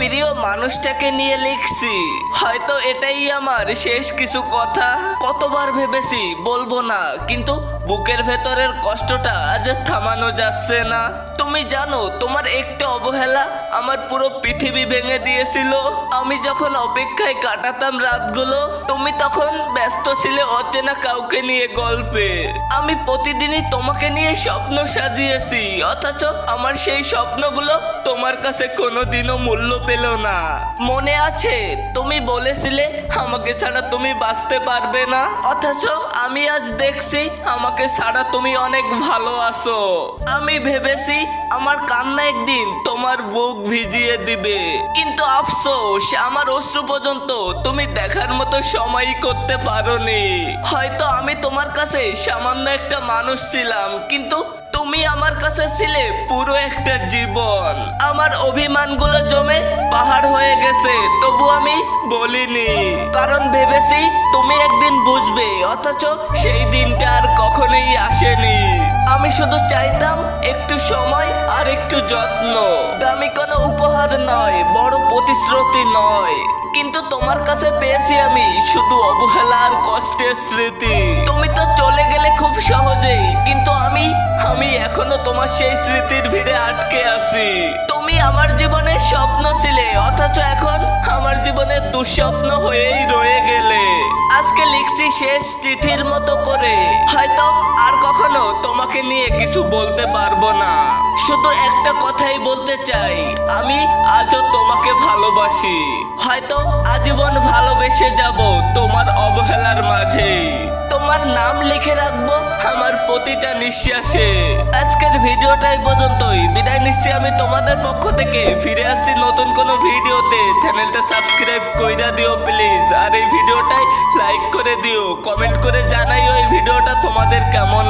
প্রিয় মানুষটাকে নিয়ে লিখছি। হয়তো এটাই আমার শেষ কিছু কথা। কতবার ভেবেছি, বলব না, কিন্তু বুকের ভেতরের কষ্টটা আজ থামানো যাচ্ছে না। তুমি জানো, তোমার একটু অবহেলা আমার পুরো পৃথিবী ভেঙে দিয়েছিল। আমি যখন অপেক্ষায় কাটাতাম রাতগুলো, তুমি তখন ব্যস্ত ছিলে অচেনা কাউকে নিয়ে গল্পে। আমি প্রতিদিনই তোমাকে নিয়ে স্বপ্ন সাজিয়েছি, অথচ আমার সেই স্বপ্নগুলো তোমার কাছে কোনোদিনও মূল্য পেল না। মনে আছে, তুমি বলেছিলে, আমাকে ছাড়া তুমি বাঁচতে পারবে না। অথচ আমি আজ দেখছি, আমাকে ছাড়া তুমি অনেক ভালো আছো। আমি ভেবেছি, আমার কান্না একদিন তোমার বুক ভিজিয়ে দিবে। কিন্তু আফসোস, আমার অশ্রু পর্যন্ত তুমি দেখার মতো সময় করতে পারোনি। হয়তো আমি তোমার কাছে সামান্য একটা মানুষ ছিলাম, কিন্তু তুমি আমার কাছে ছিলে পুরো একটা জীবন। আমার অভিমানগুলো জমে পাহাড় হয়ে গেছে, তবু আমি বলিনি। কারণ ভেবেছি তুমি একদিন বুঝবে, অথচ সেই দিনটা আর কখনোই আসেনি। আমি শুধু চাইতাম একটু সময় আর একটু যত্ন। দামি কোনো উপহার নয়, বড় প্রতিশ্রুতি নয়। কিন্তু তোমার কাছে পেয়েছি আমি শুধু অবহেলা আর কষ্টের স্মৃতি। তুমি তো চলে গেলে খুব সহজেই আমি এখনও তোমার সেই স্মৃতির ভিড়ে আটকে আছি। তুমি আমার জীবনের স্বপ্ন ছিলে, অথচ এখন আমার জীবনের দুঃস্বপ্ন হয়েই রয়ে গেলে। আজকে লিখছি শেষ চিঠির মতো করে। হয়তো আর কখনো তোমাকে নিয়ে কিছু বলতে পারব না। শুধু একটা কথাই বলতে চাই, আমি আজও তোমাকে ভালোবাসি। হয়তো আজীবন ভালোবেসে যাব তোমার অবহেলার মাঝে তোমার নাম লিখে রাখব আমার প্রতিটা নিঃশ্বাসে। আজকের ভিডিওটাই পর্যন্তই। বিদায় নিচ্ছি আমি তোমাদের পক্ষ থেকে। ফিরে আসছি নতুন কোনো ভিডিওতে। চ্যানেলটা সাবস্ক্রাইব কইরা দিও, প্লিজ। আর এই ভিডিওটাই লাইক করে দিও। কমেন্ট করে জানাইও এই ভিডিওটা তোমাদের কেমন